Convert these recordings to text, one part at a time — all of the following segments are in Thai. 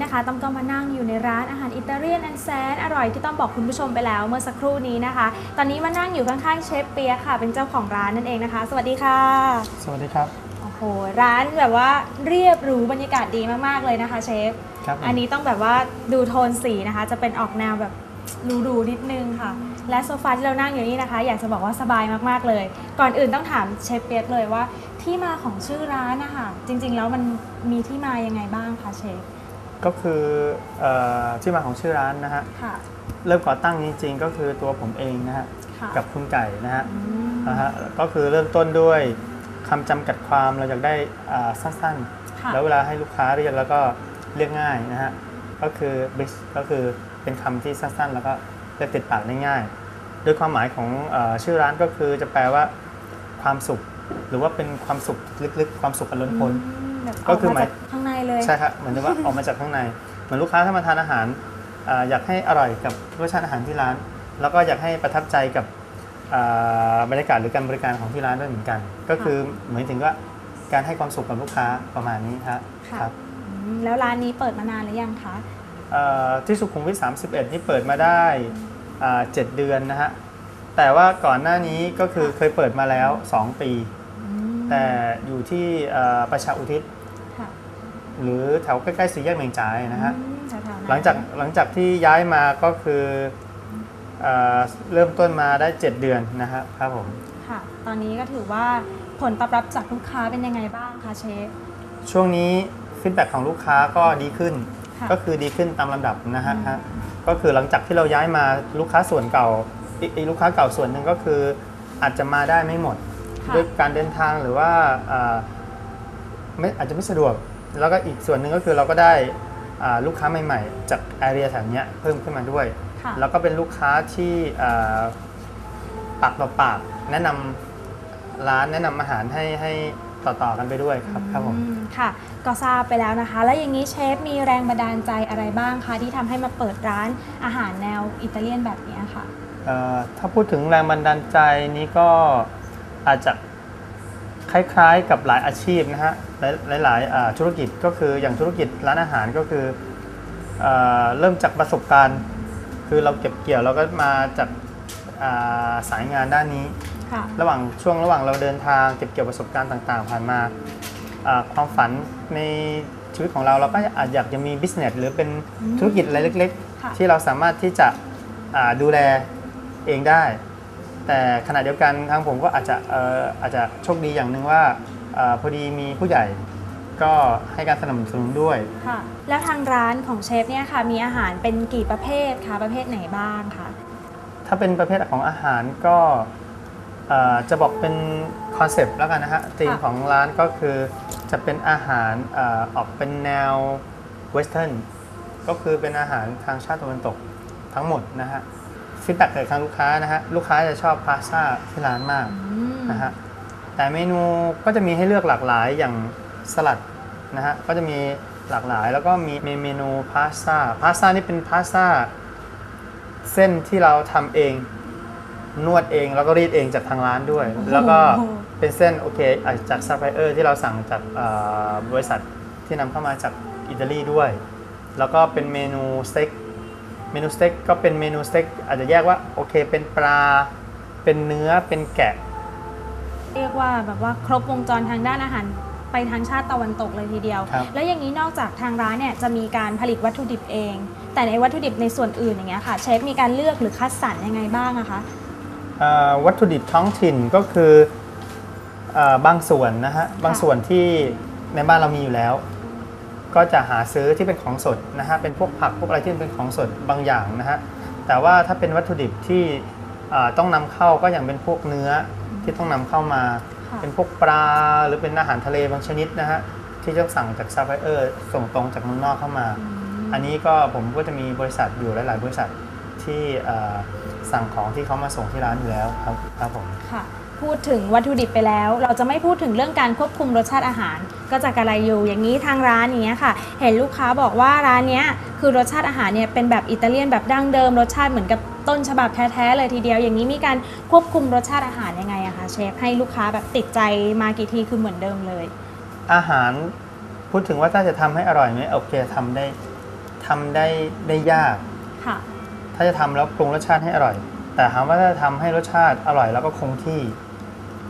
ตอนนี้นะคะต้อมก็มานั่งอยู่ในร้านอาหารอิตาเลียนอันแสนอร่อยที่ต้องบอกคุณผู้ชมไปแล้วเมื่อสักครู่นี้นะคะ ตอนนี้มานั่งอยู่ข้างๆเชฟเปียกค่ะ เป็นเจ้าของร้านนั่นเองนะคะ สวัสดีค่ะ สวัสดีครับ โอ้โห ร้านแบบว่าเรียบหรูบรรยากาศดีมากๆเลยนะคะเชฟ ครับผมอันนี้ต้องแบบว่าดูโทนสีนะคะ จะเป็นออกแนวแบบหรูๆนิดนึงค่ะ และโซฟาที่เรานั่งอยู่นี่นะคะ อยากจะบอกว่าสบายมากๆเลย ก่อนอื่นต้องถามเชฟเปียกเลยว่า ที่มาของชื่อร้านนะคะจริงๆแล้วมันมีที่มายังไงบ้างคะเชฟ ก็คือเอ่อที่มาของชื่อร้านนะฮะค่ะเริ่มก่อตั้งจริงๆ ก็คือตัวผมเองนะฮะค่ะกับคุณไก่นะฮะอืมนะฮะก็คือเริ่มต้นด้วยคำจำกัดความเราอยากได้อ่าสั้นค่ะๆแล้วเวลาให้ลูกค้าเรียกแล้วก็เรียกง่ายนะฮะก็คือ bridge ก็คือเป็นคำที่สั้นๆ แล้วก็เรียกติดปากได้ง่ายโดยความหมายของเออชื่อร้านก็คือจะแปลว่าความสุข หรือว่าเป็นความสุขลึกๆ ความสุขอันล้นพ้นอืมแบบก็คือหมายกจข้าง ในเลยใช่ครับเหมือนกับว่าออกมาจากข้างใน เหมือนลูกค้าถ้ามาทานอาหารอ่าอยากให้อร่อยกับรสชาติอาหารที่ร้าน แล้วก็อยากให้ประทับใจกับอ่าบรรยากาศหรือการบริการของที่ร้านด้วยเหมือนกัน ก็คือเหมือนถึงว่าการให้ความสุขกับลูกค้าประมาณนี้ครับค่ะครับอืมแล้วร้านนี้เปิดมานานหรือยังคะเอ่อที่สุขุมวิท 31 นี่เปิดมาได้อ่า7เดือนนะฮะ แต่ว่าก่อนหน้านี้ก็คือเคยเปิดมาแล้ว 2 ปีอืมแต่อยู่ที่เอ่อประชาอุทิศค่ะ หรือแถวใกล้ๆสี่แยกเมงจ่ายนะฮะอืมแถวๆนั้นหลังจากหลังจากที่ย้ายมาก็คือเอ่อเริ่มต้นมาได้ 7 เดือนนะครับครับผมค่ะ ตอนนี้ก็ถือว่าผลตอบรับจากลูกค้าเป็นยังไงบ้างคะเชฟ ช่วงนี้ฟีดแบ็ของลูกค้าก็ดีขึ้น ค่ะ ก็คือดีขึ้นตามลำดับนะฮะอืมฮะก็คือหลังจากที่เราย้ายมาลูกค้าส่วนเก่าอีกอีกลูกค้าเก่าส่วนหนึ่งก็คืออาจจะมาได้ไม่หมด ค่ะ ด้วยการเดินทางหรือว่าอ่าไม่อาจจะไม่สะดวก แล้วก็อีกส่วนหนึ่งก็คือเราก็ได้อ่าลูกค้าใหม่ๆ จากแอเรียแถวเนี้ยเพิ่มขึ้นมาด้วยค่ะแล้วก็เป็นลูกค้าที่อ่าปากต่อปากแนะนำร้านแนะนำอาหารให้ให้ต่อๆกันไปด้วยครับครับผมอืมค่ะ ก็ทราบไปแล้วนะคะ แล้วอย่างนี้เชฟมีแรงบันดาลใจอะไรบ้างคะที่ทำให้มาเปิดร้านอาหารแนวอิตาเลียนแบบนี้ค่ะเอ่อถ้าพูดถึงแรงบันดาลใจนี้ก็อาจจะ คล้ายๆ กับหลายอาชีพนะฮะหลายหลายๆอ่าธุรกิจก็คืออย่างธุรกิจร้านอาหารก็คือเอ่อเริ่มจากประสบการณ์ คือเราเก็บเกี่ยวเราก็มาจากอ่าสายงานด้านนี้ค่ะระหว่างช่วงระหว่างเราเดินทางเก็บเกี่ยวประสบการณ์ต่างๆ ผ่านมาอ่าความฝันในชีวิตของเราเราก็อาจอยากจะมีบิสเนสหรือเป็นอืมธุรกิจอะไรเล็กค่ะๆที่เราสามารถที่จะอ่าดูแลเองได้ แต่ขณะเดียวกันทางผมก็อาจจะเอ่ออาจจะโชคดีอย่างหนึ่งว่าอาพอดีมีผู้ใหญ่ก็ให้การสนับสนุนด้วย ค่ะ แล้วทางร้านของเชฟเนี่ยค่ะ มีอาหารเป็นกี่ประเภทคะประเภทไหนบ้างคะถ้าเป็นประเภทของอาหารก็เอ่อจะบอกเป็นคอนเซปต์แล้วกันนะฮะธีมของร้านก็คือจะเป็นอาหารเอ่อออกเป็นแนวเวสเทิร์นก็คือเป็นอาหารทางชาติตะวันตกทั้งหมดนะฮะ ฟีดแบ็กจากทางลูกค้านะฮะลูกค้าจะชอบพาสต้าที่ร้านมากอืมนะฮะแต่เมนูก็จะมีให้เลือกหลากหลายอย่างสลัดนะฮะก็จะมีหลากหลาย แล้วก็มีเมนูพาสต้าพาสต้านี่เป็นพาสต้าเส้นที่เราทำเอง นวดเองแล้วก็รีดเองจากทางร้านด้วยโอ้โหแล้วก็เป็นเส้นโอเคอะจากซัพพลายเออร์ที่เราสั่งจากเอ่อบริษัทที่นำเข้ามาจากอิตาลีด้วย แล้วก็เป็นเมนูสเต็ก เมนูสเต็กก็เป็นเมนูสเต็กอาจจะแยกว่าโอเค เป็นปลา เป็นเนื้อเป็นแกะ เรียกว่าแบบว่าครบวงจรทางด้านอาหารไปทางชาติตะวันตกเลยทีเดียว ครับแล้วอย่างนี้นอกจากทางร้านเนี่ยจะมีการผลิตวัตถุดิบเอง แต่ในวัตถุดิบในส่วนอื่นอย่างเงี้ยค่ะเชฟมีการเลือกหรือคัดสรรยังไงบ้างอะคะ เอ่อวัตถุดิบท้องถิ่นก็คือเอ่อบางส่วนนะฮะบางส่วนที่ในบ้านเรามีอยู่แล้ว ก็จะหาซื้อที่เป็นของสดนะฮะเป็นพวกผักพวกอะไรที่เป็นของสดบางอย่างนะฮะแต่ว่าถ้าเป็นวัตถุดิบที่เอ่อต้องนำเข้าก็อย่างเป็นพวกเนื้อที่ต้องนำเข้ามาค่ะเป็นพวกปลาหรือเป็นอาหารทะเลบางชนิดนะฮะที่ต้องสั่งจากซัพพลายเออร์ส่งตรงจากเมืองนอกเข้ามา อันนี้ก็ผมก็จะมีบริษัทอยู่หลาย ๆ บริษัทที่เอ่อสั่งของที่เขามาส่งที่ร้านอยู่แล้วครับครับผมค่ะ พูดถึงวัตถุดิบไปแล้ว เราจะไม่พูดถึงเรื่องการควบคุมรสชาติอาหาร ก็จะกระไรอยู่อย่างนี้ทางร้านอย่างเนี้ยค่ะ เห็นลูกค้าบอกว่าร้านเนี้ยคือรสชาติอาหารเนี่ยเป็นแบบอิตาเลียนแบบดั้งเดิม รสชาติเหมือนกับต้นฉบับแท้ๆเลยทีเดียว อย่างนี้มีการควบคุมรสชาติอาหารยังไงอะคะเชฟให้ลูกค้าแบบติดใจมากี่ทีคือเหมือนเดิมเลย อาหารพูดถึงว่าถ้าจะทำให้อร่อยไหมโอเคทำได้ทำได้ได้ยากค่ะ ถ้าจะทำแล้วปรุงรสชาติให้อร่อย แต่ถามว่าถ้าจะทำให้รสชาติอร่อยแล้วก็คงที่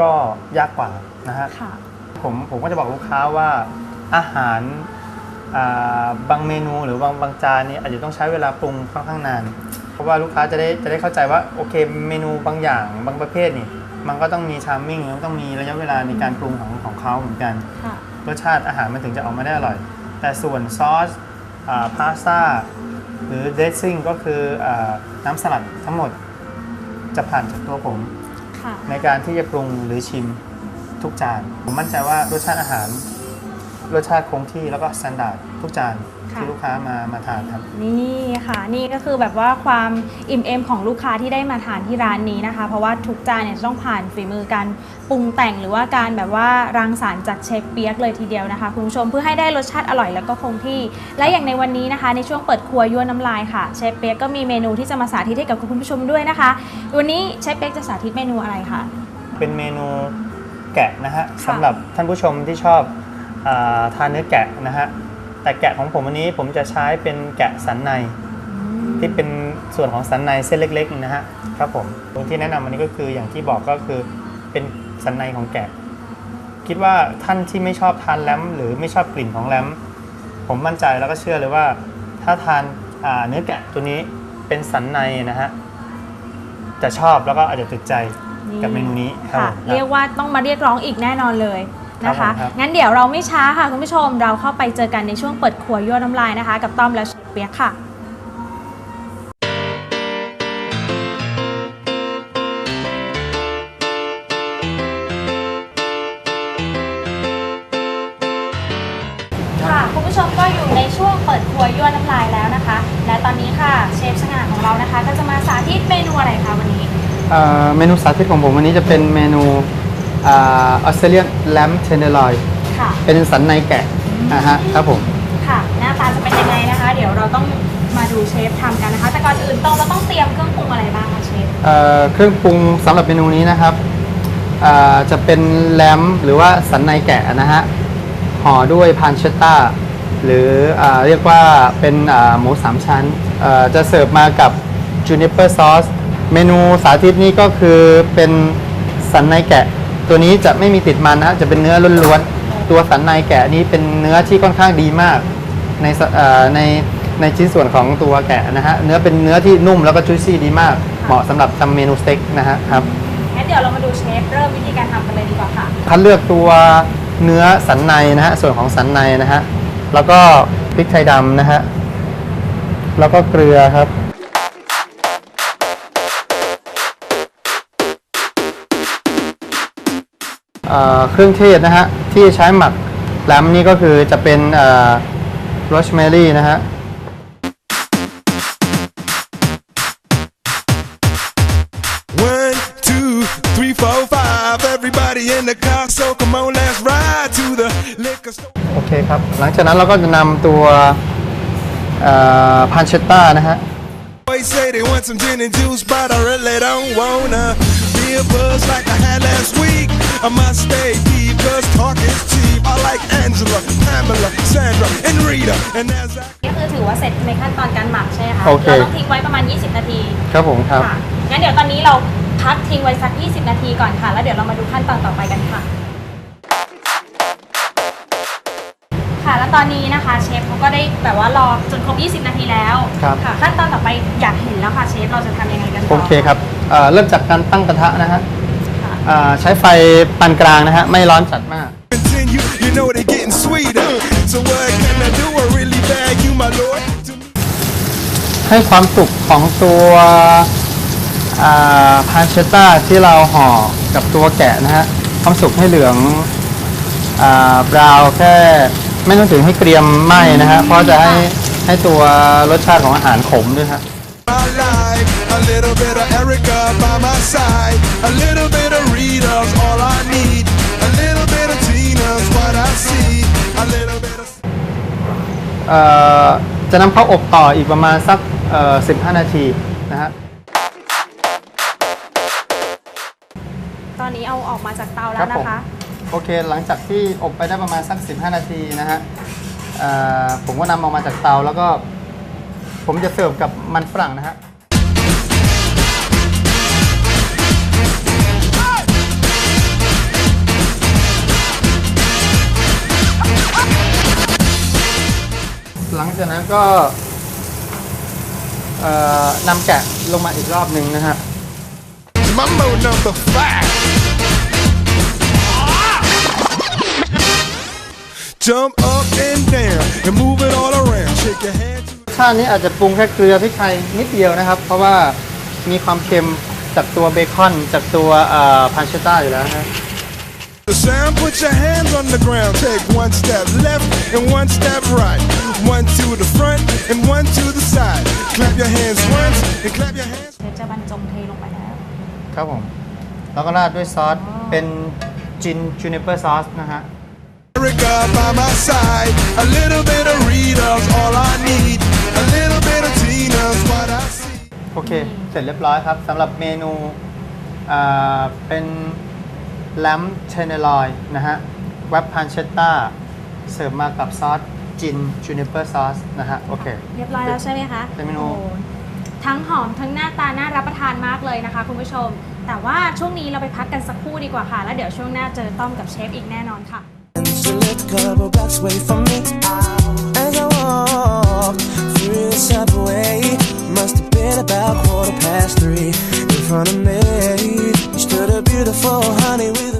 ก็ยากกว่านะฮะค่ะ ผมผมก็จะบอกลูกค้าว่าอาหารอ่าบางเมนูหรือบางบางจานนี่อาจจะต้องใช้เวลาปรุงค่อนข้างนาน เพราะว่าลูกค้าจะได้จะได้เข้าใจว่าโอเคเมนูบางอย่างบางประเภทนี่มันก็ต้องมีชามมิ่งมันต้องมีระยะเวลาในการปรุงของของเขาเหมือนกันค่ะรสชาติอาหารมันถึงจะออกมาได้อร่อย แต่ส่วนซอสพาสต้าหรือเดซซิ่งก็คืออาน้ำสลัดทั้งหมดจะผ่านจากตัวผมค่ะ ในการที่จะปรุงหรือชิมทุกจาน ผมมั่นใจว่ารสชาติอาหาร รสชาติคงที่แล้วก็สแตนดาร์ดทุกจาน ค่ะ ที่ลูกค้ามามาทานครับ นี่ค่ะ นี่ก็คือแบบว่าความอิ่มเอมของลูกค้าที่ได้มาทานที่ร้านนี้นะคะ เพราะว่าทุกจานเนี่ยจะต้องผ่านฝีมือการปรุงแต่งหรือว่าการแบบว่ารังสรรค์จากเชฟเปียกเลยทีเดียวนะคะคุณผู้ชมเพื่อให้ได้รสชาติอร่อยแล้วก็คงที่ และอย่างในวันนี้นะคะ ในช่วงเปิดครัวยั่วน้ำลายค่ะเชฟเปียกก็มีเมนูที่จะมาสาธิตให้กับคุณผู้ชมด้วยนะคะ วันนี้เชฟเปียกจะสาธิตเมนูอะไรคะ เป็นเมนูแกะนะฮะค่ะ สำหรับท่านผู้ชมที่ชอบอาทานเนื้อแกะนะฮะ แต่แกะของผมวันนี้ผมจะใช้เป็นแกะสันใน ที่เป็นส่วนของสันในเส้นเล็กๆนะฮะครับผมตรงที่แนะนำวันนี้ก็คืออย่างที่บอกก็คือเป็นสันในของแกะ คิดว่าท่านที่ไม่ชอบทานแรมหรือไม่ชอบกลิ่นของแรมผมมั่นใจแล้วก็เชื่อเลยว่า ถ้าทานอ่าเนื้อแกะตัวนี้เป็นสันในนะฮะจะชอบแล้วก็อาจจะติดใจกับเมนูนี้ครับค่ะผม เรียกว่านะต้องมาเรียกร้องอีกแน่นอนเลย นะครัคะบผมครับ งั้นเดี๋ยวเราไม่ช้าค่ะคุณผู้ชมเราเข้าไปเจอกันในช่วงเปิดครัวยั่วน้ำลายนะคะ กับต้อมและเชฟเปียกค่ะ ค่ะคุณผู้ชมก็อยู่ในช่วงเปิดครัวยั่วน้ำลายแล้วนะคะ และตอนนี้ค่ะเชฟสง่าของเรานะคะ ก็จะมาสาธิตเมนูอะไรคะวันนี้ เอ่อเมนูสาธิตของผมวันนี้จะเป็นเมนู ออสเตรเลียนแลมเทนเนอร์ลอยค่ะ เป็นสันในแกะนะฮะครับผมค่ะ หน้าตาจะเป็นยังไงนะคะ เดี๋ยวเราต้องมาดูเชฟทำกันนะคะ แต่ก่อนอื่นต้องเราต้องเตรียมเครื่องปรุงอะไรบ้างคะเชฟเอ่อเครื่องปรุงสำหรับเมนูนี้นะครับเอ่อจะเป็นแลมหรือว่าสันในแกะนะฮะห่อด้วยพานเชตต้า หรืออาเรียกว่าเป็นอ่าหมูสามชั้นเอ่อจะเสิร์ฟมากับจูนิเปอร์ซอสเมนูสาธิตนี้ก็คือเป็นสันในแกะ ตัวนี้จะไม่มีติดมันนะฮะจะเป็นเนื้อล้วนๆตัวสันในแกะนี้เป็นเนื้อที่ค่อนข้างดีมากในสเอ่อในในชิ้นส่วนของตัวแกะนะฮะเนื้อเป็นเนื้อที่นุ่มแล้วก็จุยซี่ดีมาก เหมาะสำหรับทำเมนูสเต็กนะฮะครับงั้นเดี๋ยวเรามาดูเชฟเริ่มวิธีการทำกันเลยดีกว่าค่ะคัดเลือกตัวเนื้อสันในนะฮะส่วนของสันในนะฮะแล้วก็พริกไทยดำนะฮะแล้วก็เกลือครับ เอ่อเครื่องเทศนะฮะ ที่ใช้หมักแลมนี่ก็คือจะเป็นโรสแมรี่นะฮะ One, two, three, four, five. Everybody in the car, so come on, let's ride to the liquor store. โอเคครับ หลังจากนั้นเราก็จะนำตัวพานเชตต้านะฮะ Boys say they want some gin and juice, but I really don't wanna be a buzz like I had last week. I must stay deep, cause talk is cheap. I like Angela, Pamela, Sandra, and Rita. And as I ก็คือถือว่าเสร็จในขั้นตอนการหมักใช่ไหมคะโอเค เราต้องทิ้งไว้ประมาณ 20 นาทีครับผมครับ ค่ะงั้นเดี๋ยวตอนนี้เราพักทิ้งไว้สัก 20 นาทีก่อนค่ะ แล้วเดี๋ยวเรามาดูขั้นตอนต่อไปกันค่ะ ค่ะ แล้วตอนนี้นะคะ เชฟเขาก็ได้แบบว่ารอจนครบ 20 นาทีแล้วครับค่ะขั้นตอนต่อไปอยากเห็นแล้วค่ะเชฟเราจะทำยังไงกันต่อโอเคครับเอ่อเริ่มจากการตั้งกระทะนะฮะค่ะเอ่อ ใช้ไฟปานกลางนะฮะไม่ร้อนจัดมาก continue, you know they're getting sweeter. So what can I do? I really bag you, my lord. To me. ให้ความสุกของตัวพานเชตต้าที่เราห่อกับตัวแกะนะฮะความสุกให้เหลืองบราวแค่ไม่ต้องถึงให้เกรียมไหม้นะฮะเพราะจะให้ให้ตัวรสชาติของอาหารขมด้วยฮะ my life. A little bit of Erica by my side. A little bit of Rita's all I need. A little bit of Tina's what I see. A little bit of เอ่อจะนำเข้าอบต่ออีกประมาณสักเอ่อ15 นาทีนะฮะ ตอนนี้เอาออกมาจากเตาแล้ครัวบผมนะคะโอเคหลังจากที่อบไปได้ประมาณสัก 15 นาทีนะฮะเอ่อผมก็นำออกมาจากเตาแล้วก็ ผมจะเสิร์ฟกับมันฝรั่งนะฮะ หลังจากนั้นก็เอ่อนำแกะลงมาอีกรอบหนึ่งนะฮะ Mambo number five. Jump up and down and move it all around. Shake your hand to ชาตินี้อาจจะปรุงแค่เกลือพริกไทยนิดเดียวนะครับ เพราะว่ามีความเค็มจากตัวเบคอนจากตัวพันเชต้าอยู่แล้วนะ the sound. Put your hands on the ground. Take one step left and one step right. One to the front and one to the side. Clap your hands once and clap your hands. เชฟจะบรรจงเทลงไปแล้ว ครับผม แล้วก็ราดด้วยซอส เป็นจินจูเนเปอร์ซอสนะฮะ America by my side. A little bit of Rita's all I need. A little bit of Tina's what I see. โอเค เสร็จเรียบร้อยครับสำหรับเมนูอ่าเป็น แลมเทนเนลอยนะฮะแวบพันเชต้าเสิร์ฟมากับซอสจินจูเนเปอร์ซอสนะฮะ โอเค เรียบร้อยแล้วใช่ไหมคะเป็นเมนูโอ้ทั้งหอมทั้งหน้าตา น่ารับประทานมากเลยนะคะคุณผู้ชม แต่ว่าช่วงนี้เราไปพักกันสักครู่ดีกว่าค่ะ แล้วเดี๋ยวช่วงหน้าเจอต้อมกับเชฟอีกแน่นอนค่ะ She lived a couple blocks away from me. As I walked through the subway, must have been about quarter past three in front of me. You stood a beautiful honey with